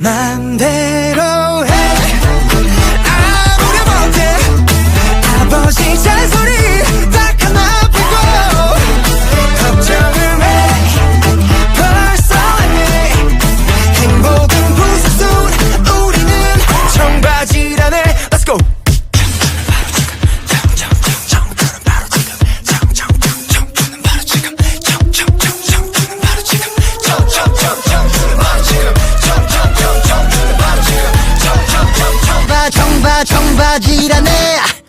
맘대로 yeah.